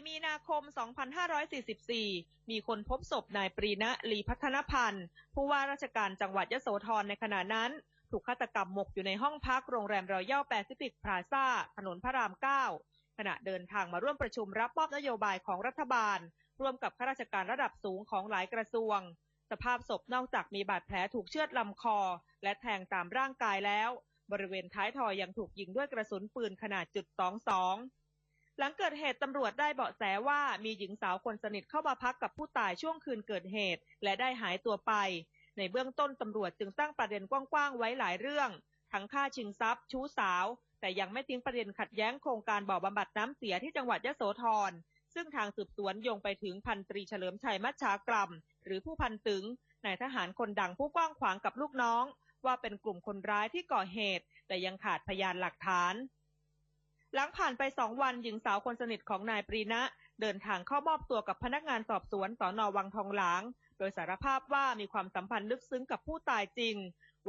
4 มีนาคม 2544 มีคนพบศพนายปรีณะลีพัฒนพันธ์ ผู้ว่าราชการจังหวัดยโสธรในขณะนั้น ถูกฆาตกรรมหมกอยู่ในห้องพักโรงแรมรอยัลแปซิฟิกพลาซ่า ถนนพระราม 9 ขณะเดินทางมาร่วมประชุมรับมอบนโยบายของรัฐบาล ร่วมกับข้าราชการระดับสูงของหลายกระทรวง สภาพศพนอกจากมีบาดแผลถูกเชือดลำคอ และแทงตามร่างกายแล้ว บริเวณท้ายทอยยังถูกยิงด้วยกระสุนปืนขนาดจุด22 หลังเกิดเหตุตำรวจได้เบาะแสว่ามีหญิงสาวคนสนิทเข้ามาพักกับผู้ตายช่วงคืนเกิดเหตุ และได้หายตัวไป ในเบื้องต้นตำรวจจึงตั้งประเด็นกว้างๆไว้หลายเรื่อง ทั้งค่าชิงทรัพย์ ชู้สาว แต่ยังไม่ทิ้งประเด็นขัดแย้งโครงการบ่อบำบัดน้ำเสียที่จังหวัดยะโสธรซึ่งทางสืบสวนโยงไปถึงพันตรีเฉลิมชัยมัชชากรัมหรือผู้พันตึงนายทหารคนดังผู้กว้างขวางกับลูกน้อง ว่าเป็นกลุ่มคนร้ายที่ก่อเหตุ แต่ยังขาดพยานหลักฐาน หลังผ่านไปสองวันหญิงสาวคนสนิทของนายปรีณะเดินทางเข้ามอบตัวกับพนักงานสอบสวนสอนอวังทองหลาง โดยสารภาพว่ามีความสัมพันธ์ลึกซึ้งกับผู้ตายจริง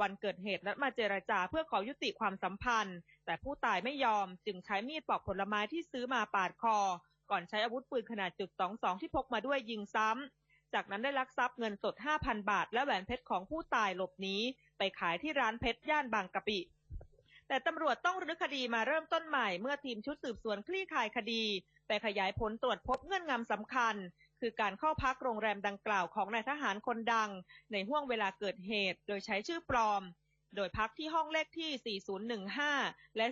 วันเกิดเหตุนัดมาเจรจาเพื่อขอยุติความสัมพันธ์ แต่ผู้ตายไม่ยอมจึงใช้มีดปอกผลไม้ที่ซื้อมาปาดคอ ก่อนใช้อาวุธปืนขนาดจุด22ที่พกมาด้วยยิงซ้ำ จากนั้นได้ลักทรัพย์เงินสด 5,000 บาท และแหวนเพชรของผู้ตายหลบหนีไปขายที่ร้านเพชรย่านบางกะปิ แต่ตำรวจต้องรื้อคดีมาเริ่มต้นใหม่เมื่อทีมชุดสืบสวนคลี่คลายคดี ไปขยายผลตรวจพบเงื่อนงำสำคัญ คือการเข้าพักโรงแรมดังกล่าวของนายทหารคนดัง ในห่วงเวลาเกิดเหตุ โดยใช้ชื่อปลอม โดยพักที่ห้องเลขที่ 4015 และ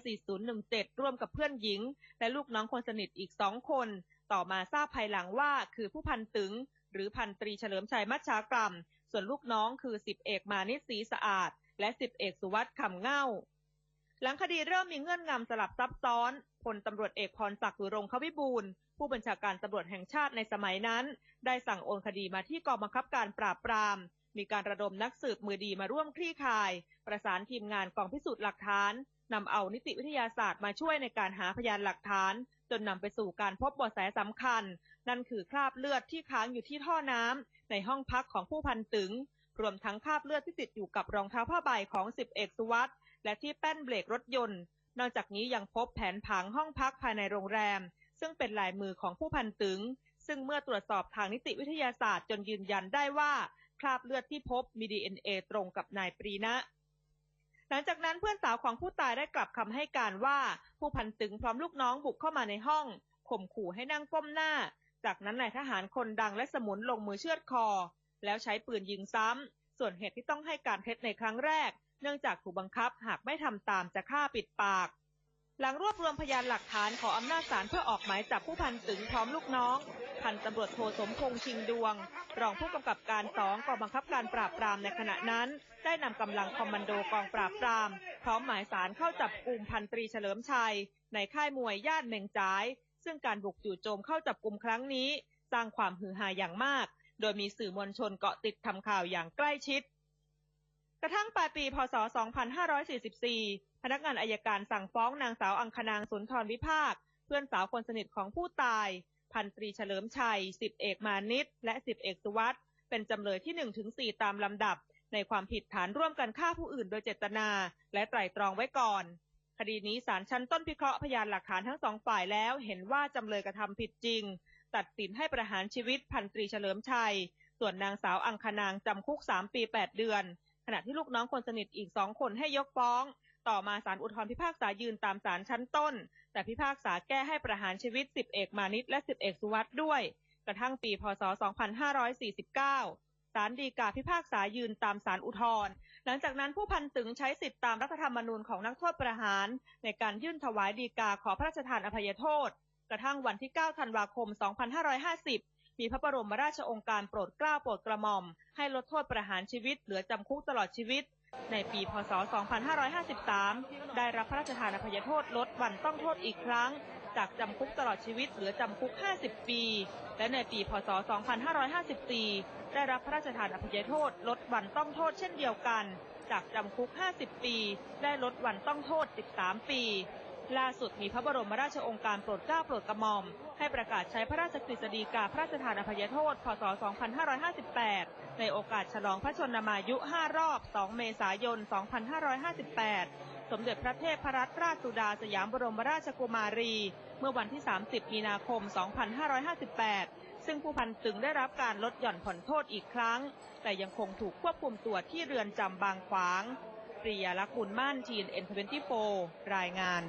4017 ร่วมกับเพื่อนหญิง และลูกน้องคนสนิทอีกสองคน ต่อมาทราบภายหลังว่าคือผู้พันตึง หรือพันตรีเฉลิมชัยมัชชากรัมส่วนลูกน้องคือสิบเอกมานิตศรีสะอาด และสิบเอกสุวัสด์คำเง่า หลังคดีเริ่มมีเงื่อนงำสลับซับซ้อนพลตำรวจเอกพรศักดิ์หรือรงควิบูลย์ผู้บัญชาการตำรวจแห่งชาติในสมัยนั้น ได้สั่งโอนคดีมาที่กองบังคับการปราบปราม มีการระดมนักสืบมือดีมาร่วมคลี่คลาย ประสานทีมงานกองพิสูจน์หลักฐานนำเอานิติวิทยาศาสตร์มาช่วยในการหาพยานหลักฐาน จนนำไปสู่การพบเบาะแสสำคัญ นั่นคือคราบเลือดที่ค้างอยู่ที่ท่อน้ำในห้องพักของผู้พันตึง รวมทั้งคราบเลือดที่ติดอยู่กับรองเท้าผ้าใบของสิบเอกสุวัสด์ และที่แป้นเบรกรถยนต์ นอกจากนี้ยังพบแผนผังห้องพักภายในโรงแรม ซึ่งเป็นลายมือของผู้พันตึง ซึ่งเมื่อตรวจสอบทางนิติวิทยาศาสตร์จนยืนยันได้ว่าคราบเลือดที่พบมี DNA ตรงกับนายปรีนะหลังจากนั้นเพื่อนสาวของผู้ตายได้กลับคำให้การว่า ผู้พันตึงพร้อมลูกน้องบุกเข้ามาในห้องข่มขู่ให้นั่งก้มหน้า จากนั้นนายทหารคนดังและสมุนลงมือเชือดคอ แล้วใช้ปืนยิงซ้ำ ส่วนเหตุที่ต้องให้การเท็จในครั้งแรก เนื่องจากถูกบังคับหากไม่ทำตามจะฆ่าปิดปาก หลังรวบรวมพยานหลักฐานขออำนาจศาลเพื่อออกหมายจับผู้พันตึงพร้อมลูกน้อง พันตำรวจโทสมพงษ์ชิงดวง รองผู้กำกับการสองกองบังคับการปราบปรามในขณะนั้น ได้นำกำลังคอมมานโดกองปราบปราม พร้อมหมายสารเข้าจับกลุ่มพันตรีเฉลิมชัย ในค่ายมวยย่านเมงจ้าย ซึ่งการบุกจู่โจมเข้าจับกลุ่มครั้งนี้ สร้างความฮือฮาอย่างมาก โดยมีสื่อมวลชนเกาะติดทำข่าวอย่างใกล้ชิด กระทั่งปลายปี พศ 2544 พนักงานอายการสั่งฟ้องนางสาวอังคณางสุนทรวิภาค เพื่อนสาวคนสนิทของผู้ตาย พันตรีเฉลิมชัย สิบเอกมานิตและสิบเอกสุวัสด์เป็นจำเลยที่1ถึง4ตามลำดับ ในความผิดฐานร่วมกันฆ่าผู้อื่นโดยเจตนา และไตร่ตรองไว้ก่อน คดีนี้ศาลชั้นต้นพิเคราะห์พยานหลักฐานทั้งสองฝ่ายแล้วเห็นว่าจำเลยกระทำผิดจริง ตัดสินให้ประหารชีวิตพันตรีเฉลิมชัย ส่วนนางสาวอังคณางจำคุก3ปี8เดือน ณะที่ลูกน้องคนสนิทอีกสองคนให้ยกฟ้อง ต่อมาศาลอุทธรพิพากษายืนตามศาลชั้นต้น แต่พิพากษาแก้ให้ประหารชีวิต10เอกมานิตและ10เอกสุวัสด์ด้วย กระทั่งปีพศ 2549 ศาลฎีกาพิพากษายืนตามศาลอุทธรหลังจากนั้นผู้พันตึงใช้สิทธิตามรัฐธรรมนูญของนักโทษประหาร ในการยื่นถวายฎีกาขอพระราชทานอภัยโทษ กระทั่งวันที่ 9 ธันวาคม 2550 มีพระบรมราชองค์การโปรดเกล้าโปรดกระหม่อม ให้ลดโทษประหารชีวิต เหลือจำคุกตลอดชีวิต ในปีพศ 2553 ได้รับพระราชทานอภัยโทษลดวันต้องโทษอีกครั้ง จากจำคุกตลอดชีวิตเหลือจำคุก 50 ปี และในปีพศ 2554 ได้รับพระราชทานอภัยโทษลดวันต้องโทษเช่นเดียวกัน จากจำคุก 50 ปี ได้ลดวันต้องโทษ 13 ปี ล่าสุดมีพระบรมราชองค์การโปรดเกล้าโปรดกระหม่อม ให้ประกาศใช้พระราชกฤษฎีกาพระราชทานอภัยโทษ พศ 2558 ในโอกาสฉลองพระชนมายุ 5 รอบ 2 เมษายน 2558 สมเด็จพระเทพรัตนราชสุดาสยามบรมราชกุมารี เมื่อวันที่ 30 มีนาคม 2558 ซึ่งผู้พันตึงได้รับการลดหย่อนผ่อนโทษอีกครั้ง แต่ยังคงถูกควบคุมตัวที่เรือนจำบางขวางปริยาลักษณ์บุญมั่นทีนเอ็นทเวนตี้โรายงาน